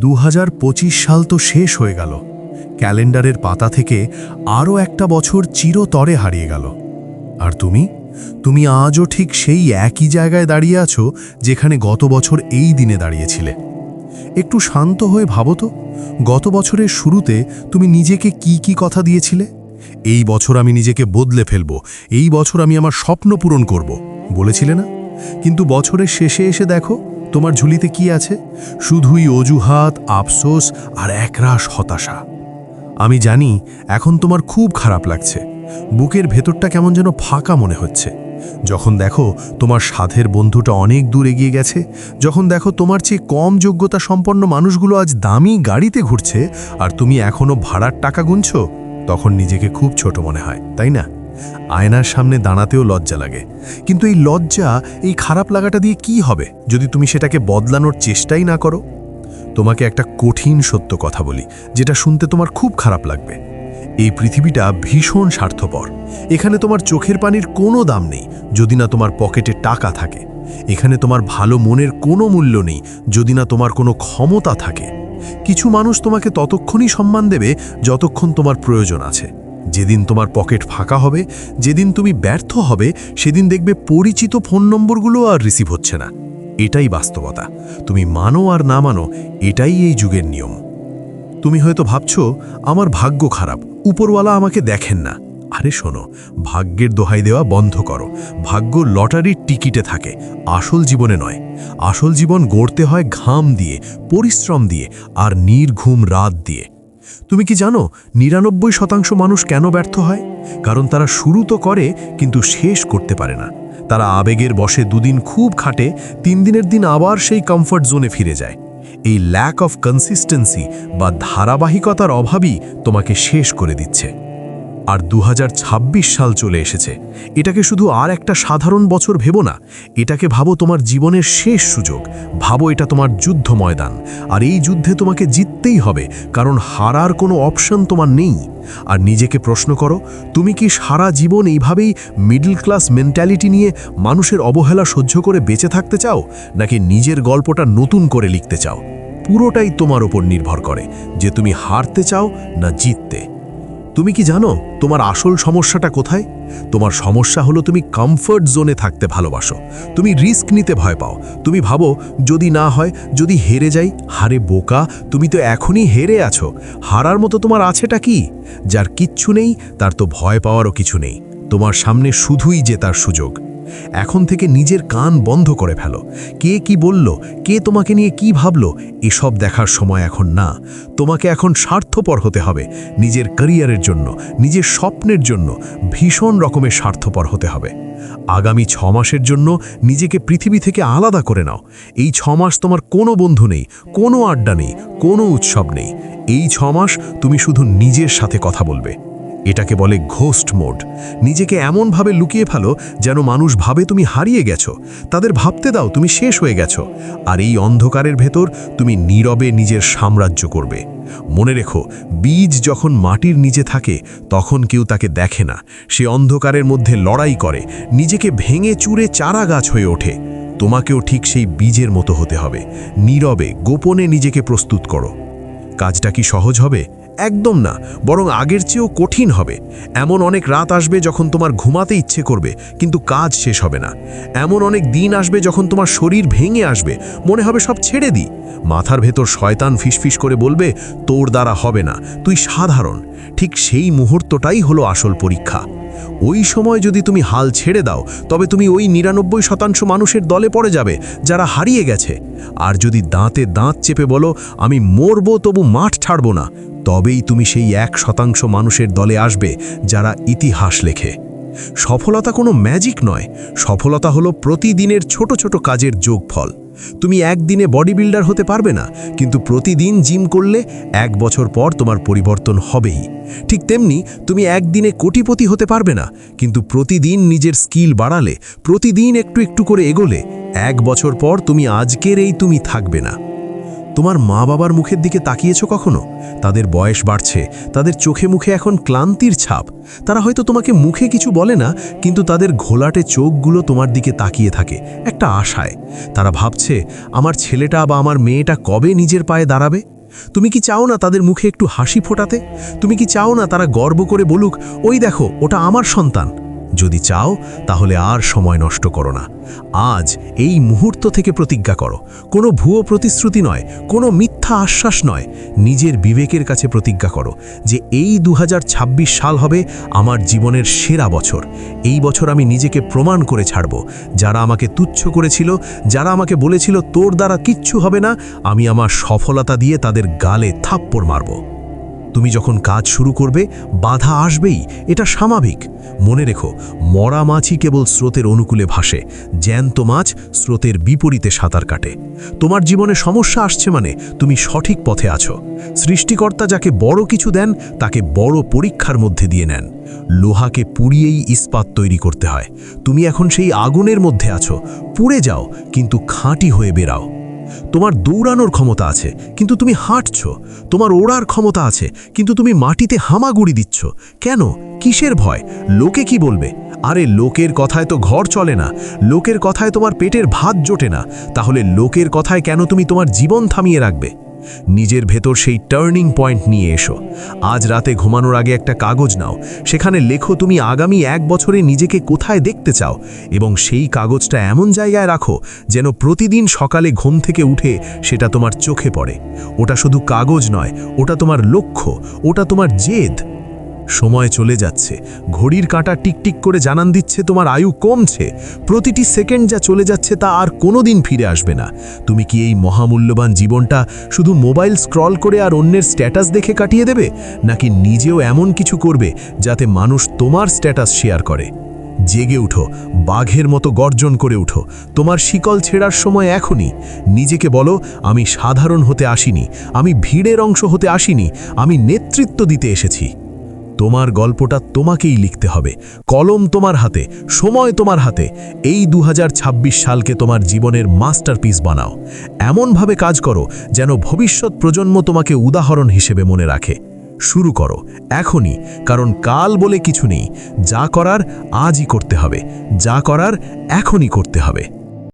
দু হাজার পঁচিশ সাল তো শেষ হয়ে গেল। ক্যালেন্ডারের পাতা থেকে আরও একটা বছর চিরতরে হারিয়ে গেল। আর তুমি? তুমি আজও ঠিক সেই একই জায়গায় দাঁড়িয়ে আছো যেখানে গত বছর এই দিনে দাঁড়িয়েছিলে। একটু শান্ত হয়ে ভাবো তো, গত বছরের শুরুতে তুমি নিজেকে কি কি কথা দিয়েছিলে? এই বছর আমি নিজেকে বদলে ফেলব, এই বছর আমি আমার স্বপ্ন পূরণ করব, বলেছিলে না? কিন্তু বছরের শেষে এসে দেখো তোমার ঝুলিতে কি আছে? শুধুই অজুহাত, আফসোস আর একরাশ হতাশা। আমি জানি এখন তোমার খুব খারাপ লাগছে। বুকের ভেতরটা কেমন যেন ফাঁকা মনে হচ্ছে। যখন দেখো তোমার সাধের বন্ধুটা অনেক দূর এগিয়ে গেছে, যখন দেখো তোমার চেয়ে কম যোগ্যতা সম্পন্ন মানুষগুলো আজ দামি গাড়িতে ঘুরছে আর তুমি এখনও ভাড়ার টাকা গুনছো, তখন নিজেকে খুব ছোট মনে হয়, তাই না? আয়নার সামনে দাঁড়াতেও লজ্জা লাগে। কিন্তু এই লজ্জা, এই খারাপ লাগাটা দিয়ে কি হবে? যদি তুমি সেটাকে বদলানোর চেষ্টাই না করো? তোমাকে একটা কঠিন সত্য কথা বলি, যেটা শুনতে তোমার খুব খারাপ লাগবে। এই পৃথিবীটা ভীষণ স্বার্থপর। এখানে তোমার চোখের পানির কোনো দাম নেই, যদি না তোমার পকেটে টাকা থাকে। এখানে তোমার ভালো মনের কোনো মূল্য নেই, যদি না তোমার কোনো ক্ষমতা থাকে। কিছু মানুষ তোমাকে ততক্ষণই সম্মান দেবে, যতক্ষণ তোমার প্রয়োজন আছে। যেদিন তোমার পকেট ফাঁকা হবে, যেদিন তুমি ব্যর্থ হবে, সেদিন দেখবে পরিচিত ফোন নম্বরগুলো আর রিসিভ হচ্ছে না। এটাই বাস্তবতা। তুমি মানো আর না মানো, এটাই এই যুগের নিয়ম। তুমি হয়তো ভাবছ, আমার ভাগ্য খারাপ, উপরওয়ালা আমাকে দেখেন না। আরে শোনো, ভাগ্যের দোহাই দেওয়া বন্ধ করো। ভাগ্য লটারির টিকিটে থাকে, আসল জীবনে নয়। আসল জীবন গড়তে হয় ঘাম দিয়ে, পরিশ্রম দিয়ে, আর নির্ঘুম রাত দিয়ে। তুমি কি জানো, নিরানব্বই শতাংশ মানুষ কেন ব্যর্থ হয়? কারণ তারা শুরু তো করে, কিন্তু শেষ করতে পারে না। তারা আবেগের বসে দুদিন খুব খাটে, তিন দিনের দিন আবার সেই কমফর্ট জোনে ফিরে যায়। এই ল্যাক অফ কনসিস্টেন্সি বা ধারাবাহিকতার অভাবই তোমাকে শেষ করে দিচ্ছে। আর দু হাজার ছাব্বিশ সাল চলে এসেছে। এটাকে শুধু আর একটা সাধারণ বছর ভেবো না, এটাকে ভাবো তোমার জীবনের শেষ সুযোগ, ভাবো এটা তোমার যুদ্ধ ময়দান আর এই যুদ্ধে তোমাকে জিততেই হবে, কারণ হারার কোনো অপশন তোমার নেই। আর নিজেকে প্রশ্ন করো, তুমি কি সারা জীবন এইভাবেই মিডল ক্লাস মেন্টালিটি নিয়ে মানুষের অবহেলা সহ্য করে বেঁচে থাকতে চাও, নাকি নিজের গল্পটা নতুন করে লিখতে চাও? পুরোটাই তোমার ওপর নির্ভর করে, যে তুমি হারতে চাও না জিততে। তুমি কি জানো তোমার আসল সমস্যাটা কোথায়? তোমার সমস্যা হলো তুমি কমফর্ট জোনে থাকতে ভালোবাসো। তুমি রিস্ক নিতে ভয় পাও। তুমি ভাবো, যদি না হয়, যদি হেরে যাই, হারে বোকা, তুমি তো এখনই হেরে আছো। হারার মতো তোমার আছেটা কি? যার কিচ্ছু নেই, তার তো ভয় পাওয়ারও কিছু নেই। তোমার সামনে শুধুই জেতার সুযোগ। এখন থেকে নিজের কান বন্ধ করে ফেলো। কে কি বলল? কে তোমাকে নিয়ে কি ভাবল? এসব দেখার সময় এখন না। তোমাকে এখন স্বার্থপর হতে হবে নিজের ক্যারিয়ারের জন্য, নিজের স্বপ্নের জন্য, ভীষণ রকমের স্বার্থপর হতে হবে। আগামী ছ মাসের জন্য নিজেকে পৃথিবী থেকে আলাদা করে নাও। এই ছ মাস তোমার কোনো বন্ধু নেই, কোনো আড্ডা নেই, কোনো উৎসব নেই। এই ছ মাস তুমি শুধু নিজের সাথে কথা বলবে। এটাকে বলে ঘোস্ট মোড। নিজেকে এমনভাবে লুকিয়ে ফেলো যেন মানুষ ভাবে তুমি হারিয়ে গেছো। তাদের ভাবতে দাও তুমি শেষ হয়ে গেছো। আর এই অন্ধকারের ভেতর তুমি নীরবে নিজের সাম্রাজ্য করবে। মনে রেখো, বীজ যখন মাটির নিচে থাকে, তখন কেউ তাকে দেখে না। সে অন্ধকারের মধ্যে লড়াই করে। নিজেকে ভেঙে চুরে চারা গাছ হয়ে ওঠে। তোমাকেও ঠিক সেই বীজের মতো হতে হবে। নীরবে, গোপনে নিজেকে প্রস্তুত করো। কাজটা কি সহজ হবে? একদম না, বরং আগের চেয়েও কঠিন হবে। এমন অনেক রাত আসবে যখন তোমার ঘুমাতে ইচ্ছে করবে, কিন্তু কাজ শেষ হবে না। এমন অনেক দিন আসবে যখন তোমার শরীর ভেঙে আসবে, মনে হবে সব ছেড়ে দি মাথার ভেতর শয়তান ফিসফিস করে বলবে, তোর দ্বারা হবে না, তুই সাধারণ। ঠিক সেই মুহূর্তটাই হলো আসল পরীক্ষা। ওই সময় যদি তুমি হাল ছেড়ে দাও, তবে তুমি ওই নিরানব্বই শতাংশ মানুষের দলে পড়ে যাবে, যারা হারিয়ে গেছে। আর যদি দাঁতে দাঁত চেপে বলো, আমি মরব, তবু মাঠ ছাড়ব না, তবেই তুমি সেই এক শতাংশ মানুষের দলে আসবে, যারা ইতিহাস লেখে। সফলতা কোনো ম্যাজিক নয়। সফলতা হলো প্রতিদিনের ছোট ছোট কাজের যোগফল। তুমি একদিনে বডি বিল্ডার হতে পারবে না, কিন্তু প্রতিদিন জিম করলে এক বছর পর তোমার পরিবর্তন হবেই। ঠিক তেমনি তুমি একদিনে কোটিপতি হতে পারবে না, কিন্তু প্রতিদিন নিজের স্কিল বাড়ালে, প্রতিদিন একটু একটু করে এগোলে, এক বছর পর তুমি আজকের এই তুমি থাকবে না। তোমার মা বাবার মুখের দিকে তাকিয়েছ কখনো? তাদের বয়স বাড়ছে, তাদের চোখে মুখে এখন ক্লান্তির ছাপ। তারা হয়তো তোমাকে মুখে কিছু বলে না, কিন্তু তাদের ঘোলাটে চোখগুলো তোমার দিকে তাকিয়ে থাকে, একটা আশায়। তারা ভাবছে, আমার ছেলেটা বা আমার মেয়েটা কবে নিজের পায়ে দাঁড়াবে? তুমি কি চাও না তাদের মুখে একটু হাসি ফোটাতে? তুমি কি চাও না তারা গর্ব করে বলুক, ওই দেখো, ওটা আমার সন্তান। যদি চাও, তাহলে আর সময় নষ্ট করো না। আজ এই মুহূর্ত থেকে প্রতিজ্ঞা করো। কোনো ভুয়ো প্রতিশ্রুতি নয়, কোনো মিথ্যা আশ্বাস নয়। নিজের বিবেকের কাছে প্রতিজ্ঞা করো যে এই দু হাজার ছাব্বিশ সাল হবে আমার জীবনের সেরা বছর। এই বছর আমি নিজেকে প্রমাণ করে ছাড়ব। যারা আমাকে তুচ্ছ করেছিল, যারা আমাকে বলেছিল তোর দ্বারা কিচ্ছু হবে না, আমি আমার সফলতা দিয়ে তাদের গালে থাপ্পড় মারব। তুমি যখন কাজ শুরু করবে, বাধা আসবেই, এটা স্বাভাবিক। মনে রেখো, মরা মাছই কেবল স্রোতের অনুকূলে ভাসে, জ্যান্ত মাছ স্রোতের বিপরীতে সাঁতার কাটে। তোমার জীবনে সমস্যা আসছে মানে তুমি সঠিক পথে আছো। সৃষ্টিকর্তা যাকে বড় কিছু দেন, তাকে বড় পরীক্ষার মধ্যে দিয়ে নেন। লোহাকে পুড়িয়েই ইস্পাত তৈরি করতে হয়। তুমি এখন সেই আগুনের মধ্যে আছো। পুড়ে যাও, কিন্তু খাঁটি হয়ে বেরাও তোমার দৌড়ানোর ক্ষমতা আছে, কিন্তু তুমি হাঁটছ। তোমার ওড়ার ক্ষমতা আছে, কিন্তু তুমি মাটিতে হামাগুড়ি দিচ্ছ। কেন? কিসের ভয়? লোকে কি বলবে? আরে, লোকের কথায় তো ঘর চলে না। লোকের কথায় তোমার পেটের ভাত জোটে না। তাহলে লোকের কথায় কেন তুমি তোমার জীবন থামিয়ে রাখবে? নিজের ভেতর সেই টার্নিং পয়েন্ট নিয়ে এসো। আজ রাতে ঘুমানোর আগে একটা কাগজ নাও। সেখানে লেখো, তুমি আগামী এক বছরে নিজেকে কোথায় দেখতে চাও? এবং সেই কাগজটা এমন জায়গায় রাখো যেন প্রতিদিন সকালে ঘুম থেকে উঠে সেটা তোমার চোখে পড়ে। ওটা শুধু কাগজ নয়, ওটা তোমার লক্ষ্য, ওটা তোমার জেদ। সময় চলে যাচ্ছে। ঘড়ির কাঁটা টিকটিক করে জানান দিচ্ছে, তোমার আয়ু কমছে। প্রতিটি সেকেন্ড যা চলে যাচ্ছে তা আর কোনো দিন ফিরে আসবে না। তুমি কি এই মহামূল্যবান জীবনটা শুধু মোবাইল স্ক্রল করে আর অন্যের স্ট্যাটাস দেখে কাটিয়ে দেবে? নাকি নিজেও এমন কিছু করবে যাতে মানুষ তোমার স্ট্যাটাস শেয়ার করে? জেগে উঠো, বাঘের মতো গর্জন করে উঠো। তোমার শিকল ছেঁড়ার সময় এখনই। নিজেকে বলো, আমি সাধারণ হতে আসিনি। আমি ভিড়ের অংশ হতে আসিনি। আমি নেতৃত্ব দিতে এসেছি। তোমার গল্পটা তোমাকেই লিখতে হবে। কলম তোমার হাতে, সময় তোমার হাতে। এই দু হাজার ছাব্বিশ সালকে তোমার জীবনের মাস্টারপিস বানাও। এমনভাবে কাজ করো যেন ভবিষ্যৎ প্রজন্ম তোমাকে উদাহরণ হিসেবে মনে রাখে। শুরু করো, এখনই, কারণ কাল বলে কিছু নেই। যা করার আজই করতে হবে। যা করার এখনই করতে হবে।